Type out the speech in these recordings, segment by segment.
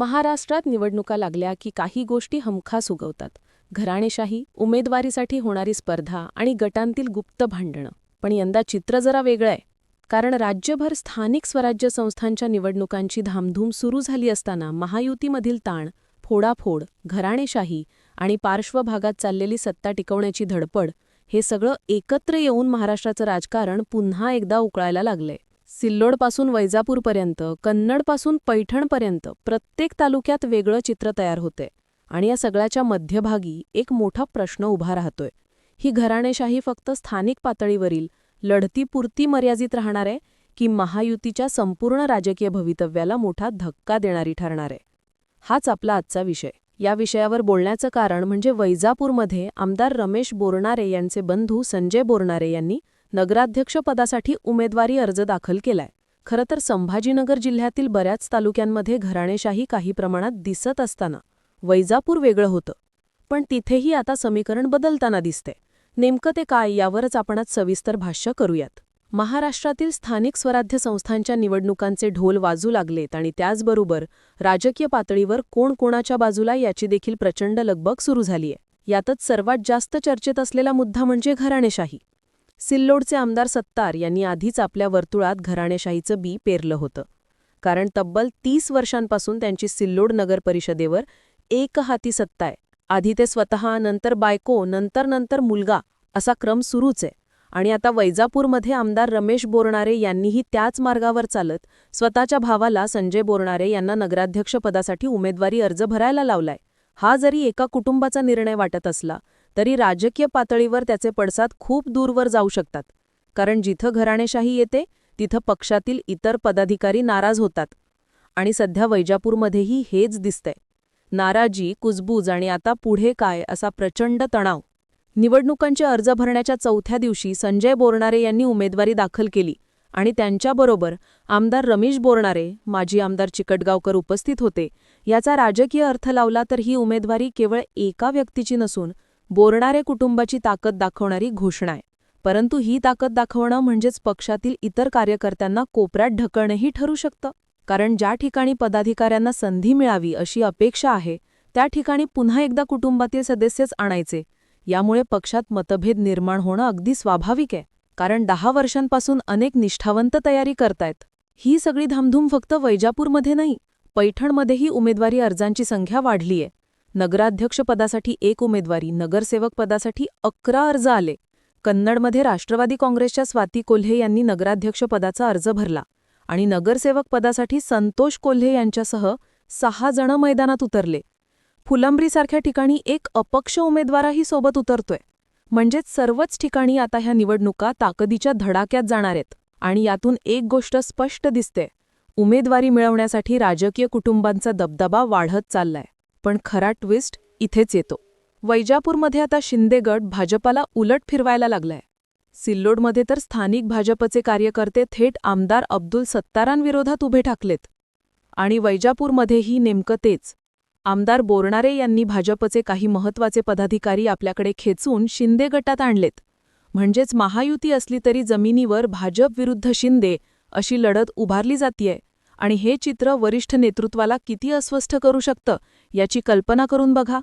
महाराष्ट्रात निवडणुका लागल्या की काही गोष्टी हमखास उगवतात. घराणेशाही उमेदवारीसाठी होणारी स्पर्धा आणि गटांतील गुप्त भांडणं. पण यंदा चित्र जरा वेगळं आहे. कारण राज्यभर स्थानिक स्वराज्य संस्थांच्या निवडणुकांची धामधूम सुरू झाली असताना महायुतीमधील ताण फोडाफोड घराणेशाही आणि पार्श्वभागात चाललेली सत्ता टिकवण्याची धडपड हे सगळं एकत्र येऊन महाराष्ट्राचं राजकारण पुन्हा एकदा उकळायला लागलंय. सिल्लोडपासून वैजापूरपर्यंत कन्नडपासून पैठणपर्यंत प्रत्येक तालुक्यात वेगळं चित्र तयार होते आणि या सगळ्याच्या मध्यभागी एक मोठा प्रश्न उभा राहतोय. ही घराणेशाही फक्त स्थानिक पातळीवरील लढतीपुरती मर्यादित राहणार आहे की महायुतीच्या संपूर्ण राजकीय भवितव्याला मोठा धक्का देणारी ठरणार? आहे हाच आपला आजचा विषय. या विषयावर बोलण्याचं कारण म्हणजे वैजापूरमध्ये आमदार रमेश बोरणारे यांचे बंधू संजय बोरणारे यांनी नगराध्यक्षपदासाठी उमेदवारी अर्ज दाखल केलाय. खरं तर संभाजीनगर जिल्ह्यातील बऱ्याच तालुक्यांमध्ये घराणेशाही काही प्रमाणात दिसत असताना वैजापूर वेगळं होतं. पण तिथेही आता समीकरण बदलताना दिसते नेमकं ते काय यावरच आपण आज सविस्तर भाष्य करूयात. महाराष्ट्रातील स्थानिक स्वराज्य संस्थांच्या निवडणुकांचे ढोल वाजू लागलेत आणि त्याचबरोबर राजकीय पातळीवर कोण कोणाच्या बाजूला याची देखील प्रचंड लगबग सुरू झालीय. यातच सर्वात जास्त चर्चेत असलेला मुद्दा म्हणजे घराणेशाही. सिल्लोडचे आमदार सत्तार यांनी आधीच आपल्या वर्तुळात घराणेशाहीचं बी पेरलं होतं. कारण तब्बल तीस वर्षांपासून त्यांची सिल्लोड नगर परिषदेवर एक हाती सत्ता आहे. आधी ते स्वतः नंतर बायको नंतर नंतर मुलगा असा क्रम सुरूच आहे. आणि आता वैजापूरमध्ये आमदार रमेश बोरणारे यांनीही त्याच मार्गावर चालत स्वतःच्या भावाला संजय बोरणारे यांना नगराध्यक्षपदासाठी उमेदवारी अर्ज भरायला लावलाय. हा जरी एका कुटुंबाचा निर्णय वाटत असला तरी राजकीय पातळीवर त्याचे पडसाद खूप दूरवर जाऊ शकतात. कारण जिथं घराणेशाही येते तिथं पक्षातील इतर पदाधिकारी नाराज होतात. आणि सध्या वैजापूरमध्येही हेच दिसतंय. नाराजी कुजबूज आणि आता पुढे काय असा प्रचंड तणाव. निवडणुकांचे अर्ज भरण्याच्या चौथ्या दिवशी संजय बोरणारे यांनी उमेदवारी दाखल केली आणि त्यांच्याबरोबर आमदार रमेश बोरणारे माजी आमदार चिकटगावकर उपस्थित होते. याचा राजकीय अर्थ लावला तर ही उमेदवारी केवळ एका व्यक्तीची नसून बोरणारे कुटुंबाची ताकद दाखवणारी घोषणा आहे. परंतु ही ताकद दाखवणं म्हणजेच पक्षातील इतर कार्यकर्त्यांना कोपऱ्यात ढकलणंही ठरू शकतं. कारण ज्या ठिकाणी पदाधिकाऱ्यांना संधी मिळावी अशी अपेक्षा आहे त्या ठिकाणी पुन्हा एकदा कुटुंबातील सदस्यच आणायचे. यामुळे पक्षात मतभेद निर्माण होणं अगदी स्वाभाविक आहे. कारण दहा वर्षांपासून अनेक निष्ठावंत तयारी करतायत. ही सगळी धामधूम फक्त वैजापूरमध्ये नाही पैठणमध्येही उमेदवारी अर्जांची संख्या वाढलीय. नगराध्यक्षपदासाठी एक उमेदवारी नगरसेवक पदासाठी अकरा अर्ज आले. कन्नडमध्ये राष्ट्रवादी काँग्रेसच्या स्वाती कोल्हे यांनी नगराध्यक्षपदाचा अर्ज भरला आणि नगरसेवक पदासाठी संतोष कोल्हे यांच्यासह सहा जण मैदानात उतरले. फुलंब्रीसारख्या ठिकाणी एक अपक्ष उमेदवारही सोबत उतरतोय. म्हणजेच सर्वच ठिकाणी आता ह्या निवडणुका ताकदीच्या धडाक्यात जाणार आहेत आणि यातून एक गोष्ट स्पष्ट दिसते. उमेदवारी मिळवण्यासाठी राजकीय कुटुंबांचा दबदबा वाढत चाललाय. पण खरा ट्विस्ट इथेच येतो. वैजापूरमध्ये आता शिंदेगड भाजपाला उलट फिरवायला लागलाय. सिल्लोडमध्ये तर स्थानिक भाजपचे कार्यकर्ते थेट आमदार अब्दुल सत्तारांविरोधात उभे ठाकलेत. आणि वैजापूरमध्येही नेमकं तेच. आमदार बोरणारे यांनी भाजपचे काही महत्त्वाचे पदाधिकारी आपल्याकडे खेचून शिंदे गटात आणलेत. म्हणजेच महायुती असली तरी जमिनीवर भाजप विरुद्ध शिंदे अशी लढत उभारली जातीये. आणि हे चित्र वरिष्ठ नेतृत्वाला किती अस्वस्थ करू शकतं याची कल्पना करून बघा.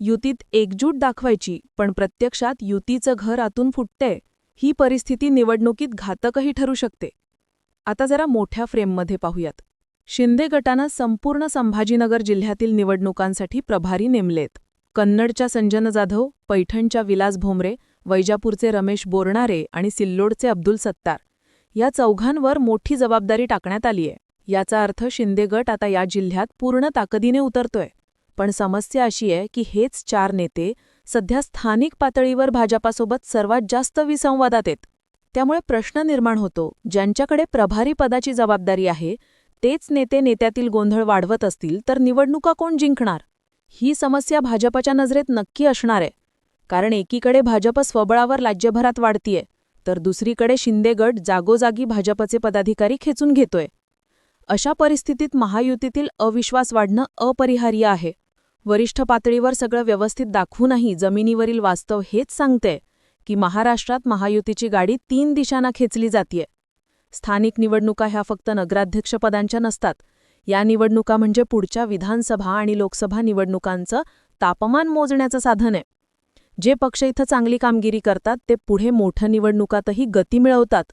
युतीत एकजूट दाखवायची पण प्रत्यक्षात युतीचं घर आतून फुटतंय ही परिस्थिती निवडणुकीत घातकही ठरू शकते. आता जरा मोठ्या फ्रेममध्ये पाहूयात. शिंदे गटानं संपूर्ण संभाजीनगर जिल्ह्यातील निवडणुकांसाठी प्रभारी नेमलेत. कन्नडच्या संजन जाधव पैठणच्या विलास भोमरे वैजापूरचे रमेश बोरणारे आणि सिल्लोडचे अब्दुल सत्तार. या चौघांवर मोठी जबाबदारी टाकण्यात आलीय. याचा अर्थ शिंदे गट आता या जिल्ह्यात पूर्ण ताकदीने उतरतोय. पण समस्या अशी आहे की हेच चार नेते सध्या स्थानिक पातळीवर भाजपासोबत सर्वात जास्त विसंवादात आहेत. त्यामुळे प्रश्न निर्माण होतो ज्यांच्याकडे प्रभारी पदाची जबाबदारी आहे तेच नेते नेत्यातील गोंधळ वाढवत असतील तर निवडणुका कोण जिंकणार? ही समस्या भाजपच्या नजरेत नक्की असणार आहे. कारण एकीकडे भाजप स्वबळावर राज्यभरात वाढतीये तर दुसरीकडे शिंदे गट जागोजागी भाजपचे पदाधिकारी खेचून घेतोय. अशा परिस्थितीत महायुतीतील अविश्वास वाढणं अपरिहार्य आहे. वरिष्ठ पातळीवर सगळं व्यवस्थित दाखवूनही जमिनीवरील वास्तव हेच सांगते की महाराष्ट्रात महायुतीची गाडी तीन दिशांना खेचली जातीये. स्थानिक निवडणुका ह्या फक्त नगराध्यक्षपदांच्या नसतात. या निवडणुका म्हणजे पुढच्या विधानसभा आणि लोकसभा निवडणुकांचं तापमान मोजण्याचं साधन आहे. जे पक्ष इथं चांगली कामगिरी करतात ते पुढे मोठ्या निवडणुकातही गती मिळवतात.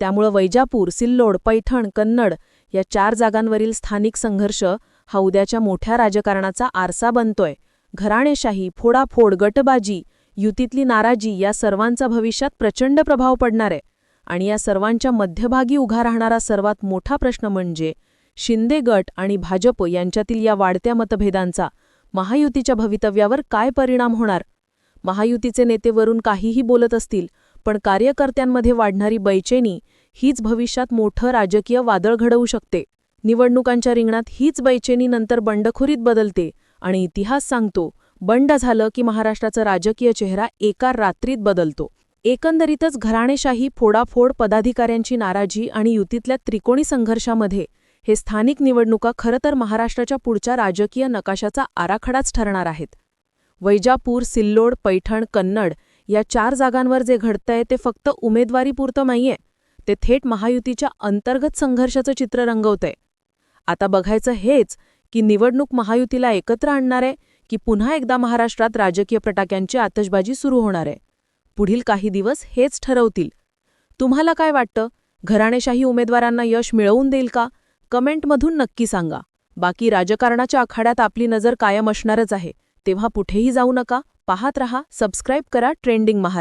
त्यामुळं वैजापूर सिल्लोड पैठण कन्नड या चार जागांवरील स्थानिक संघर्ष हा उद्याच्या मोठ्या राजकारणाचा आरसा बनतोय. घराणेशाही फोडाफोड गटबाजी युतीतली नाराजी या सर्वांचा भविष्यात प्रचंड प्रभाव पडणार आहे. आणि या सर्वांच्या मध्यभागी उभा राहणारा सर्वात मोठा प्रश्न म्हणजे शिंदे गट आणि भाजप यांच्यातील या वाढत्या मतभेदांचा महायुतीच्या भवितव्यावर काय परिणाम होणार? महायुतीचे नेते वरून काहीही बोलत असतील पण कार्यकर्त्यांमध्ये वाढणारी बैचेनी हीच भविष्यात मोठं राजकीय वादळ घडवू शकते. निवडणुकांच्या रिंगणात हीच बैचेनी नंतर बंडखोरीत बदलते आणि इतिहास सांगतो बंड झालं की महाराष्ट्राचा राजकीय चेहरा एका रात्रीत बदलतो. एकंदरीतच घराणेशाही फोडाफोड पदाधिकाऱ्यांची नाराजी आणि युतीतल्या त्रिकोणी संघर्षामध्ये हे स्थानिक निवडणुका खरं तर महाराष्ट्राच्या पुढच्या राजकीय नकाशाचा आराखडाच ठरणार आहेत. वैजापूर सिल्लोड पैठण कन्नड या चार जागांवर जे घडतंय ते फक्त उमेदवारीपुरतं नाहीये. ते थेट महायुतीच्या अंतर्गत संघर्षाचं चित्र रंगवतंय. आता बघायचं हेच की निवडणूक महायुतीला एकत्र आणणार आहे की पुन्हा एकदा महाराष्ट्रात राजकीय प्रटाक्यांची आतषबाजी सुरू होणार? आहे पुढील काही दिवस हेच ठरवतील. तुम्हाला काय वाटतं? घराणेशाही उमेदवारांना यश मिळवून देईल का? कमेंटमधून नक्की सांगा. बाकी राजकारणाच्या आखाड्यात आपली नजर कायम असणारच आहे. तेव्हा कुठेही जाऊ नका. पाहत रहा सबस्क्राईब करा ट्रेंडिंग महाराष्ट्र.